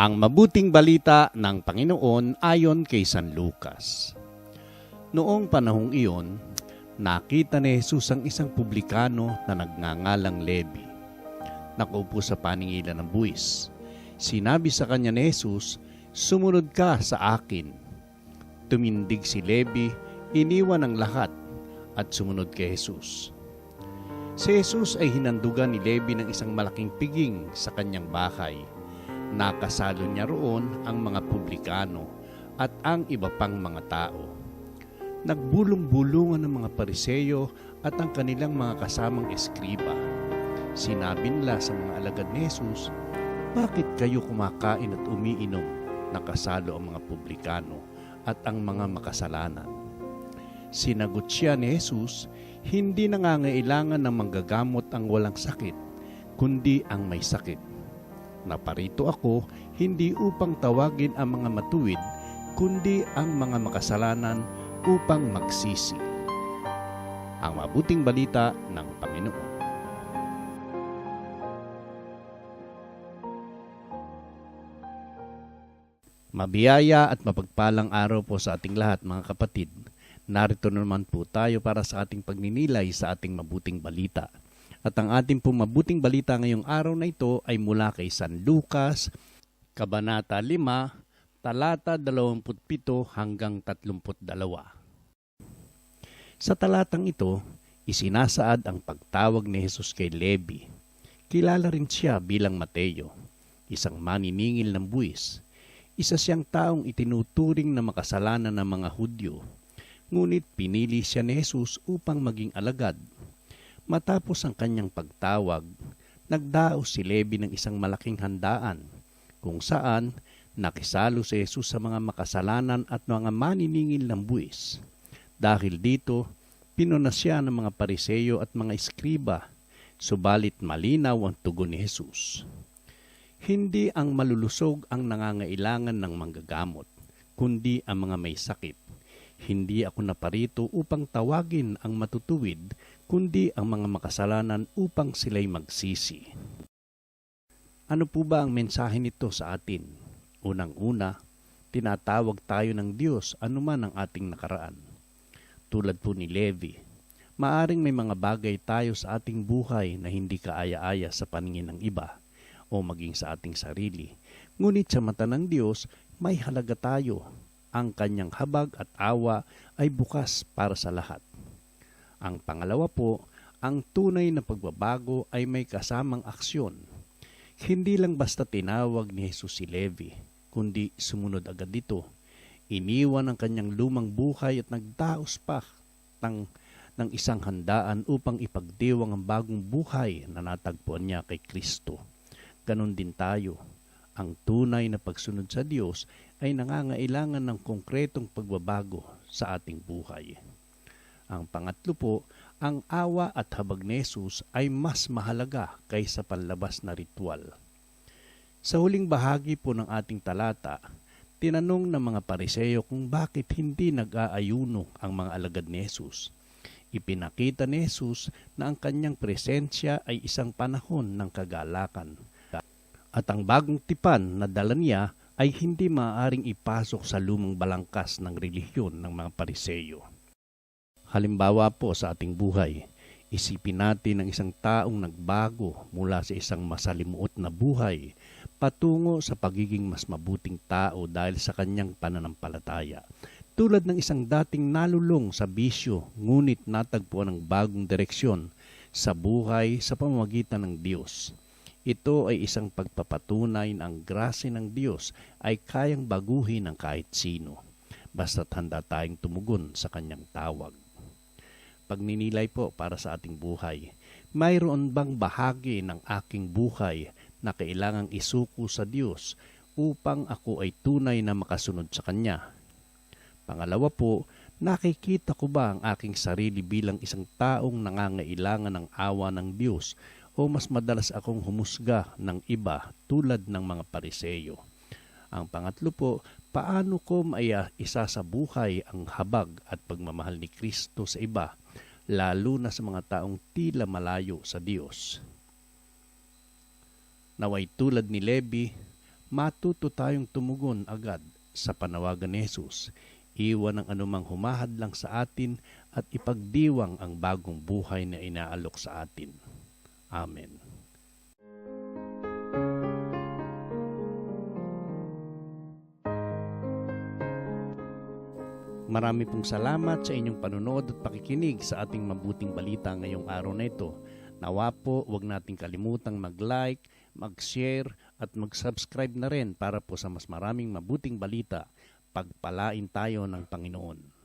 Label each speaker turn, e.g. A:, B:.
A: Ang mabuting balita ng Panginoon ayon kay San Lucas. Noong panahong iyon, nakita ni Jesus ang isang publikano na nagngangalang Levi. Nakaupo sa paningilan ng buwis. Sinabi sa kanya ni Jesus, Sumunod ka sa akin. Tumindig si Levi, iniwan ang lahat at sumunod kay Jesus. Si Jesus ay hinandugan ni Levi ng isang malaking piging sa kanyang bahay. Nakasalo niya roon ang mga publikano at ang iba pang mga tao. Nagbulong-bulungan ng mga pariseyo at ang kanilang mga kasamang eskriba. Sinabi nila sa mga alagad ni Jesus, Bakit kayo kumakain at umiinom? Nakasalo ang mga publikano at ang mga makasalanan. Sinagot siya ni Jesus, hindi nangangailangan ng manggagamot ang walang sakit, kundi ang may sakit. Naparito ako hindi upang tawagin ang mga matuwid, kundi ang mga makasalanan upang magsisi. Ang mabuting balita ng Panginoon. Mabiyaya at mapagpalang araw po sa ating lahat mga kapatid. Narito naman po tayo para sa ating pagninilay sa ating mabuting balita. At ang ating pong mabuting balita ngayong araw na ito ay mula kay San Lucas, Kabanata 5, talata 27 hanggang 32. Sa talatang ito, isinasaad ang pagtawag ni Jesus kay Levi. Kilala rin siya bilang Mateo, isang maniningil ng buwis. Isa siyang taong itinuturing na makasalanan ng mga Hudyo ngunit pinili siya ni Jesus upang maging alagad. Matapos ang kanyang pagtawag, nagdaos si Levi ng isang malaking handaan, kung saan nakisalo si Jesus sa mga makasalanan at mga maniningil ng buwis. Dahil dito, pinuna siya ng mga pariseyo at mga eskriba, subalit malinaw ang tugon ni Jesus. Hindi ang malulusog ang nangangailangan ng manggagamot, kundi ang mga may sakit hindi ako naparito upang tawagin ang matutuwid, kundi ang mga makasalanan upang sila'y magsisi. Ano po ba ang mensahe nito sa atin? Unang-una, tinatawag tayo ng Diyos anuman ang ating nakaraan. Tulad po ni Levi, maaring may mga bagay tayo sa ating buhay na hindi kaaya-aya sa paningin ng iba o maging sa ating sarili. Ngunit sa mata ng Diyos, may halaga tayo ang kanyang habag at awa ay bukas para sa lahat. Ang pangalawa po, ang tunay na pagbabago ay may kasamang aksyon. Hindi lang basta tinawag ni Jesus si Levi, kundi sumunod agad dito. Iniwan ang kanyang lumang buhay at nagdaos pa ng, ng isang handaan upang ipagdiwang ang bagong buhay na natagpuan niya kay Kristo. Ganon din tayo. Ang tunay na pagsunod sa Diyos ay nangangailangan ng konkretong pagbabago sa ating buhay. Ang pangatlo po, ang awa at habag ni Jesus ay mas mahalaga kaysa panlabas na ritual. Sa huling bahagi po ng ating talata, tinanong ng mga pariseyo kung bakit hindi nag-aayuno ang mga alagad ni Jesus. Ipinakita ni Jesus na ang kanyang presensya ay isang panahon ng kagalakan. At ang bagong tipan na dala niya ay hindi maaaring ipasok sa lumang balangkas ng relihiyon ng mga pariseyo. Halimbawa po sa ating buhay, isipin natin ang isang taong nagbago mula sa isang masalimuot na buhay patungo sa pagiging mas mabuting tao dahil sa kanyang pananampalataya. Tulad ng isang dating nalulong sa bisyo ngunit natagpuan ng bagong direksyon sa buhay sa pamamagitan ng Diyos. Ito ay isang pagpapatunay na ang ng Diyos ay kayang baguhin ng kahit sino, basta't handa tayong tumugon sa kanyang tawag. Pagninilay po para sa ating buhay, mayroon bang bahagi ng aking buhay na kailangang isuko sa Diyos upang ako ay tunay na makasunod sa Kanya? Pangalawa po, nakikita ko ba ang aking sarili bilang isang taong nangangailangan ng awa ng Diyos o mas madalas akong humusga ng iba tulad ng mga pariseyo. Ang pangatlo po, paano ko maya isa sa buhay ang habag at pagmamahal ni Kristo sa iba, lalo na sa mga taong tila malayo sa Diyos. Naway tulad ni Levi, matuto tayong tumugon agad sa panawagan ni Jesus, iwan ang anumang humahadlang sa atin at ipagdiwang ang bagong buhay na inaalok sa atin. Amen. Marami pong salamat sa inyong panunood at pakikinig sa ating mabuting balita ngayong araw na ito. Nawa po, huwag nating kalimutang mag-like, mag-share at mag-subscribe na rin para po sa mas maraming mabuting balita. Pagpalain tayo ng Panginoon.